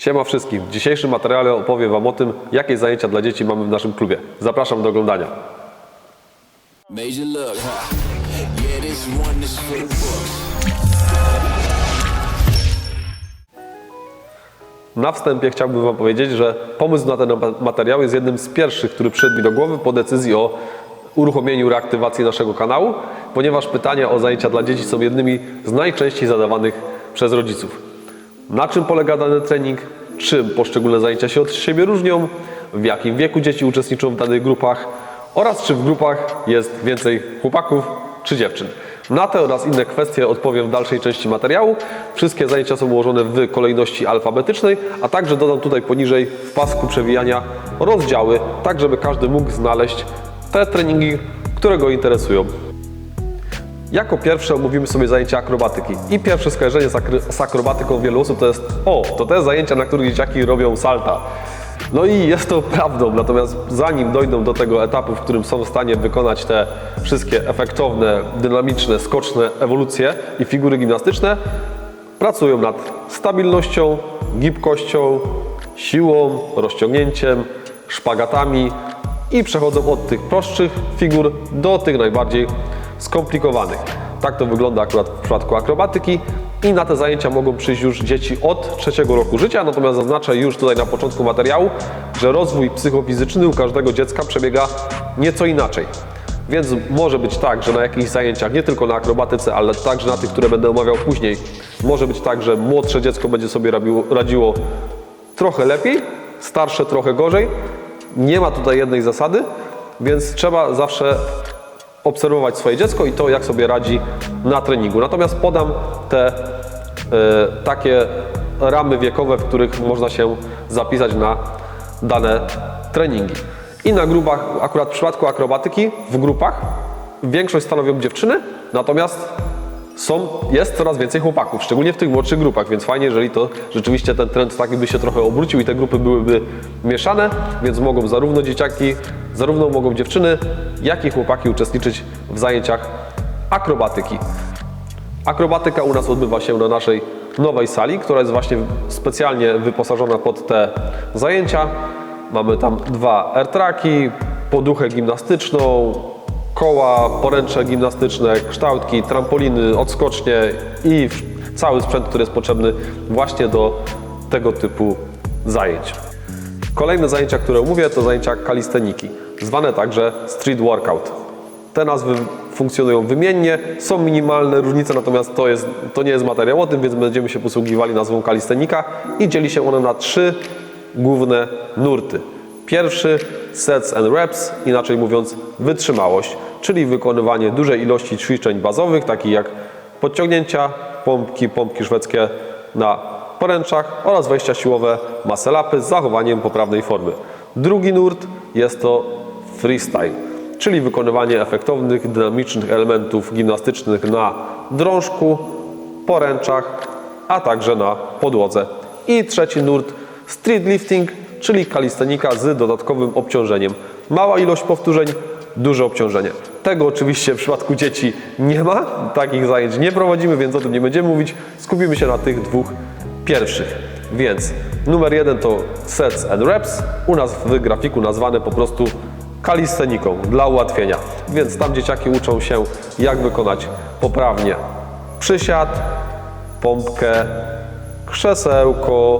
Siema wszystkim. W dzisiejszym materiale opowiem Wam o tym, jakie zajęcia dla dzieci mamy w naszym klubie. Zapraszam do oglądania. Na wstępie chciałbym Wam powiedzieć, że pomysł na ten materiał jest jednym z pierwszych, który przyszedł mi do głowy po decyzji o uruchomieniu reaktywacji naszego kanału, ponieważ pytania o zajęcia dla dzieci są jednymi z najczęściej zadawanych przez rodziców. Na czym polega dany trening, czym poszczególne zajęcia się od siebie różnią, w jakim wieku dzieci uczestniczą w danych grupach oraz czy w grupach jest więcej chłopaków czy dziewczyn. Na te oraz inne kwestie odpowiem w dalszej części materiału. Wszystkie zajęcia są ułożone w kolejności alfabetycznej, a także dodam tutaj poniżej w pasku przewijania rozdziały, tak żeby każdy mógł znaleźć te treningi, które go interesują. Jako pierwsze omówimy sobie zajęcia akrobatyki. I pierwsze skojarzenie z, akry- z akrobatyką wielu osób to jest o, to te zajęcia, na których dzieciaki robią salta. No i jest to prawdą, natomiast zanim dojdą do tego etapu, w którym są w stanie wykonać te wszystkie efektowne, dynamiczne, skoczne ewolucje i figury gimnastyczne, pracują nad stabilnością, gibkością, siłą, rozciągnięciem, szpagatami i przechodzą od tych prostszych figur do tych najbardziej skomplikowanych. Tak to wygląda akurat w przypadku akrobatyki i na te zajęcia mogą przyjść już dzieci od trzeciego roku życia, natomiast zaznaczę już tutaj na początku materiału, że rozwój psychofizyczny u każdego dziecka przebiega nieco inaczej. Więc może być tak, że na jakichś zajęciach, nie tylko na akrobatyce, ale także na tych, które będę omawiał później, może być tak, że młodsze dziecko będzie sobie radziło trochę lepiej, starsze trochę gorzej. Nie ma tutaj jednej zasady, więc trzeba zawsze obserwować swoje dziecko i to, jak sobie radzi na treningu. Natomiast podam te e, takie ramy wiekowe, w których można się zapisać na dane treningi. I na grupach, akurat w przypadku akrobatyki, w grupach większość stanowią dziewczyny, natomiast są, jest coraz więcej chłopaków, szczególnie w tych młodszych grupach, więc fajnie, jeżeli to rzeczywiście ten trend taki by się trochę obrócił i te grupy byłyby mieszane, więc mogą zarówno dzieciaki, zarówno mogą dziewczyny, jak i chłopaki uczestniczyć w zajęciach akrobatyki. Akrobatyka u nas odbywa się na naszej nowej sali, która jest właśnie specjalnie wyposażona pod te zajęcia. Mamy tam dwa airtraki, poduchę gimnastyczną, koła, poręcze gimnastyczne, kształtki, trampoliny, odskocznie i cały sprzęt, który jest potrzebny właśnie do tego typu zajęć. Kolejne zajęcia, które omówię, to zajęcia kalisteniki, zwane także street workout. Te nazwy funkcjonują wymiennie, są minimalne różnice, natomiast to, jest, to nie jest materiał o tym, więc będziemy się posługiwali nazwą kalistenika i dzieli się one na trzy główne nurty. Pierwszy sets and reps, inaczej mówiąc wytrzymałość, czyli wykonywanie dużej ilości ćwiczeń bazowych, takich jak podciągnięcia, pompki, pompki szwedzkie na poręczach oraz wejścia siłowe muscle-upy z zachowaniem poprawnej formy. Drugi nurt jest to freestyle, czyli wykonywanie efektownych, dynamicznych elementów gimnastycznych na drążku, poręczach, a także na podłodze. I trzeci nurt street lifting, czyli kalistenika z dodatkowym obciążeniem. Mała ilość powtórzeń, duże obciążenie. Tego oczywiście w przypadku dzieci nie ma, takich zajęć nie prowadzimy, więc o tym nie będziemy mówić. Skupimy się na tych dwóch pierwszych. Więc numer jeden to sets and reps, u nas w grafiku nazwane po prostu kalisteniką dla ułatwienia. Więc tam dzieciaki uczą się jak wykonać poprawnie przysiad, pompkę, krzesełko,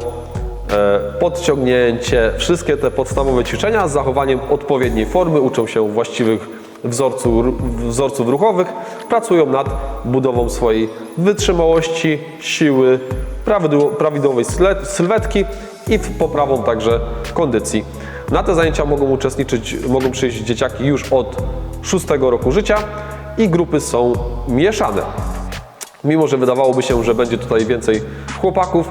e, podciągnięcie, wszystkie te podstawowe ćwiczenia z zachowaniem odpowiedniej formy, uczą się właściwych wzorców, wzorców ruchowych, pracują nad budową swojej wytrzymałości, siły, prawidło- prawidłowej sylwetki i poprawą także kondycji. Na te zajęcia mogą uczestniczyć, mogą przyjść dzieciaki już od 6 roku życia i grupy są mieszane. Mimo, że wydawałoby się, że będzie tutaj więcej chłopaków,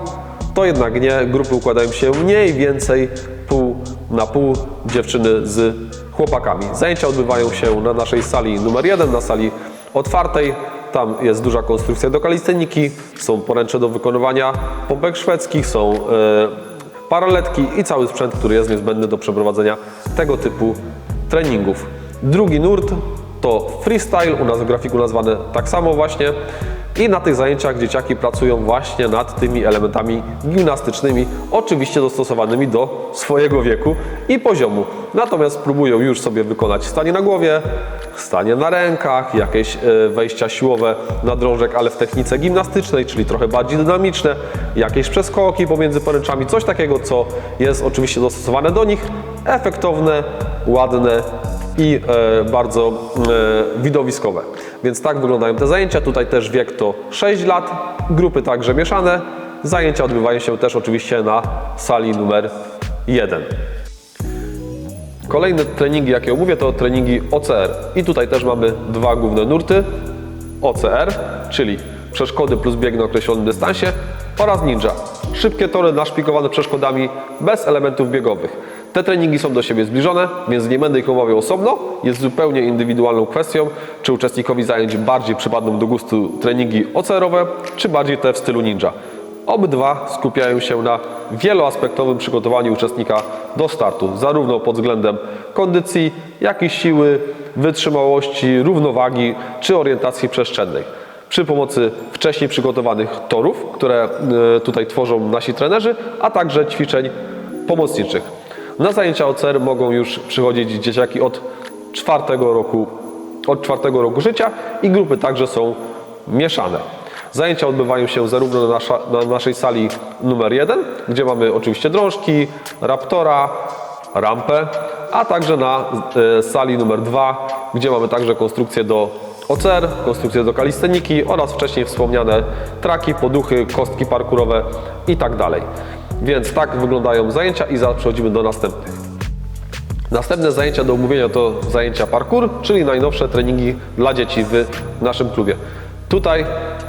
to jednak nie. Grupy układają się mniej więcej pół na pół dziewczyny z chłopakami. Zajęcia odbywają się na naszej sali numer jeden, na sali otwartej. Tam jest duża konstrukcja do kalisteniki, są poręcze do wykonywania pompek szwedzkich, są e, paraletki i cały sprzęt, który jest niezbędny do przeprowadzenia tego typu treningów. Drugi nurt to freestyle, u nas w grafiku nazwane tak samo właśnie. I na tych zajęciach dzieciaki pracują właśnie nad tymi elementami gimnastycznymi, oczywiście dostosowanymi do swojego wieku i poziomu. Natomiast próbują już sobie wykonać stanie na głowie, stanie na rękach, jakieś e, wejścia siłowe na drążek, ale w technice gimnastycznej, czyli trochę bardziej dynamiczne, jakieś przeskoki pomiędzy poręczami, coś takiego, co jest oczywiście dostosowane do nich, efektowne, ładne i e, bardzo e, widowiskowe. Więc tak wyglądają te zajęcia. Tutaj też wiek to 6 lat, grupy także mieszane. Zajęcia odbywają się też oczywiście na sali numer 1. Kolejne treningi, jakie omówię, to treningi OCR. I tutaj też mamy dwa główne nurty. OCR, czyli przeszkody plus bieg na określonym dystansie oraz ninja. Szybkie tory naszpikowane przeszkodami bez elementów biegowych. Te treningi są do siebie zbliżone, więc nie będę ich omawiał osobno. Jest zupełnie indywidualną kwestią, czy uczestnikowi zajęć bardziej przypadną do gustu treningi OCR-owe, czy bardziej te w stylu ninja. Obydwa skupiają się na wieloaspektowym przygotowaniu uczestnika do startu, zarówno pod względem kondycji, jak i siły, wytrzymałości, równowagi czy orientacji przestrzennej. Przy pomocy wcześniej przygotowanych torów, które e, tutaj tworzą nasi trenerzy, a także ćwiczeń pomocniczych. Na zajęcia OCR mogą już przychodzić dzieciaki od czwartego roku, od czwartego roku życia i grupy także są mieszane. Zajęcia odbywają się zarówno na, nasza, na naszej sali numer 1, gdzie mamy oczywiście drążki, raptora, rampę, a także na e, sali numer 2, gdzie mamy także konstrukcję do OCR, konstrukcję do kalisteniki oraz wcześniej wspomniane traki, poduchy, kostki parkurowe i tak. Więc tak wyglądają zajęcia i przechodzimy do następnych. Następne zajęcia do omówienia to zajęcia parkour, czyli najnowsze treningi dla dzieci w naszym klubie. Tutaj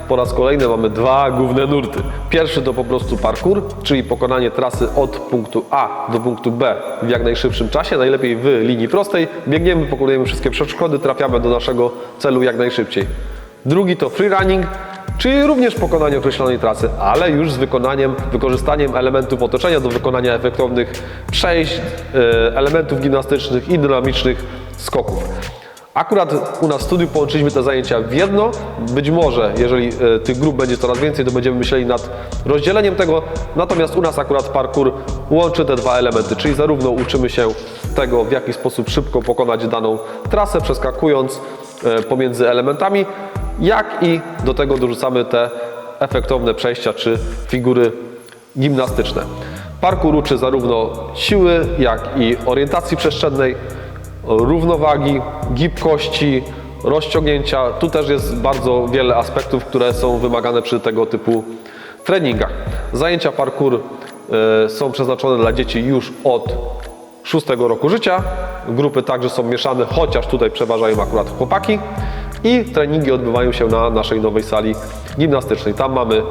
po raz kolejny mamy dwa główne nurty. Pierwszy to po prostu parkour, czyli pokonanie trasy od punktu A do punktu B w jak najszybszym czasie, najlepiej w linii prostej. Biegniemy, pokonujemy wszystkie przeszkody, trafiamy do naszego celu jak najszybciej. Drugi to free running, czyli również pokonanie określonej trasy, ale już z wykonaniem, wykorzystaniem elementów otoczenia do wykonania efektownych przejść, e, elementów gimnastycznych i dynamicznych skoków. Akurat u nas w studiu połączyliśmy te zajęcia w jedno. Być może, jeżeli e, tych grup będzie coraz więcej, to będziemy myśleli nad rozdzieleniem tego. Natomiast u nas akurat parkour łączy te dwa elementy, czyli zarówno uczymy się tego, w jaki sposób szybko pokonać daną trasę, przeskakując e, pomiędzy elementami, jak i do tego dorzucamy te efektowne przejścia czy figury gimnastyczne. Parkour uczy zarówno siły, jak i orientacji przestrzennej, równowagi, gibkości, rozciągnięcia. Tu też jest bardzo wiele aspektów, które są wymagane przy tego typu treningach. Zajęcia parkour e, są przeznaczone dla dzieci już od szóstego roku życia. Grupy także są mieszane, chociaż tutaj przeważają akurat chłopaki. I treningi odbywają się na naszej nowej sali gimnastycznej. Tam mamy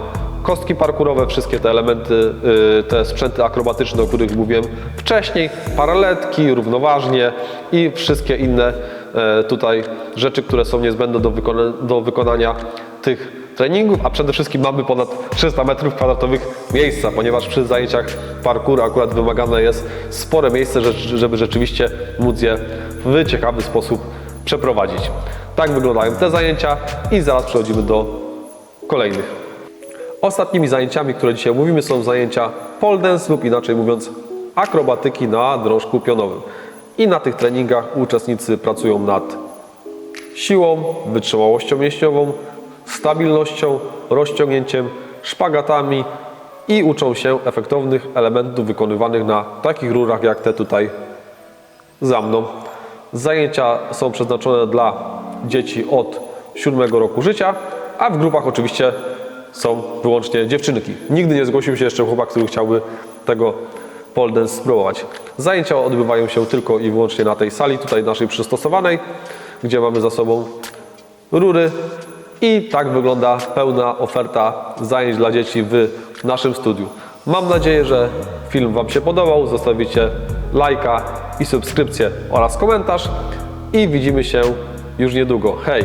kostki parkurowe, wszystkie te elementy, y, te sprzęty akrobatyczne, o których mówiłem wcześniej, paraletki, równoważnie i wszystkie inne e, tutaj rzeczy, które są niezbędne do, wykona do wykonania tych treningów, a przede wszystkim mamy ponad 300 metrów kwadratowych miejsca, ponieważ przy zajęciach parkouru akurat wymagane jest spore miejsce, że- żeby rzeczywiście móc je w ciekawy sposób przeprowadzić. Tak wyglądają te zajęcia i zaraz przechodzimy do kolejnych. Ostatnimi zajęciami, które dzisiaj omówimy, są zajęcia pole dance lub inaczej mówiąc akrobatyki na drążku pionowym. I na tych treningach uczestnicy pracują nad siłą, wytrzymałością mięśniową, stabilnością, rozciągnięciem, szpagatami i uczą się efektownych elementów wykonywanych na takich rurach jak te tutaj za mną. Zajęcia są przeznaczone dla dzieci od 7 roku życia, a w grupach oczywiście są wyłącznie dziewczynki. Nigdy nie zgłosił się jeszcze chłopak, który chciałby tego pole dance spróbować. Zajęcia odbywają się tylko i wyłącznie na tej sali, tutaj naszej przystosowanej, gdzie mamy za sobą rury i tak wygląda pełna oferta zajęć dla dzieci w naszym studiu. Mam nadzieję, że film Wam się podobał. Zostawicie lajka i subskrypcję oraz komentarz i widzimy się już niedługo. Hej!